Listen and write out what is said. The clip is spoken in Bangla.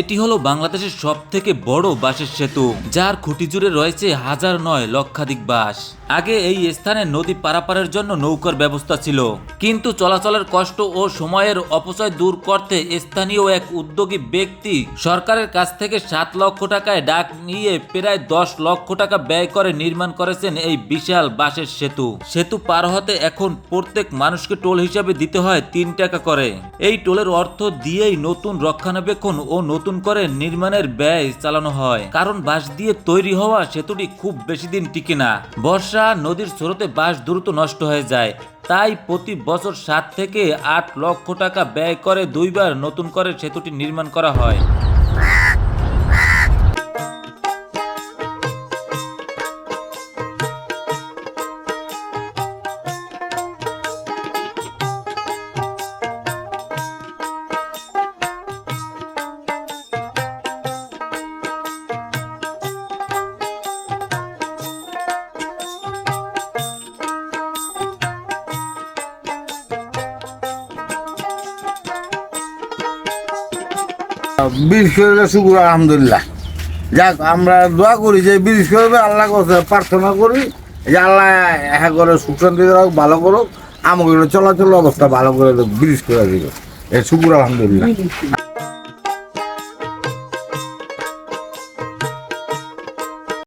এটি হলো বাংলাদেশের সব থেকে বড় বাঁশের সেতু, যার খুঁটি জুড়ে রয়েছে হাজার নয় লক্ষাধিক বাঁশ। আগে এই স্থানে নদী পারাপারের জন্য নৌকার ব্যবস্থা ছিল, কিন্তু চলাচলের কষ্ট ও সময়ের অপচয় দূর করতে স্থানীয় এক উদ্যোগী ব্যক্তি সরকারের কাছ থেকে সাত লক্ষ টাকায় ডাক নিয়ে প্রায় দশ লক্ষ টাকা ব্যয় করে নির্মাণ করেছেন এই বিশাল বাঁশের সেতু। সেতু পার হতে এখন প্রত্যেক মানুষকে টোল হিসাবে দিতে হয় তিন টাকা করে। এই টোলের অর্থ দিয়েই নতুন রক্ষণাবেক্ষণ ও নতুন করে নির্মাণের ব্যয় চালানো হয়। কারণ বাঁশ দিয়ে তৈরি হওয়া সেতুটি খুব বেশি দিন টিকে না। বর্ষা নদীর স্রোতে বাঁশ দ্রুত নষ্ট হয়ে যায়। তাই প্রতি বছর সাত থেকে আট লক্ষ টাকা ব্যয় করে দুইবার নতুন করে সেতুটি নির্মাণ করা হয়। ব্রিজ করবে শুকুর, আলহামদুলিল্লাহ। যাক, আমরা দোয়া করি যে ব্রিজ করবে, আল্লাহ কাছে প্রার্থনা করি যে আল্লাহ হ্যাঁ করে সুখ শান্তি রাখ ভালো করুক। আমাকে চলাচল অবস্থা ভালো করে ব্রিজ করে দিল শুকুর, আলহামদুলিল্লাহ।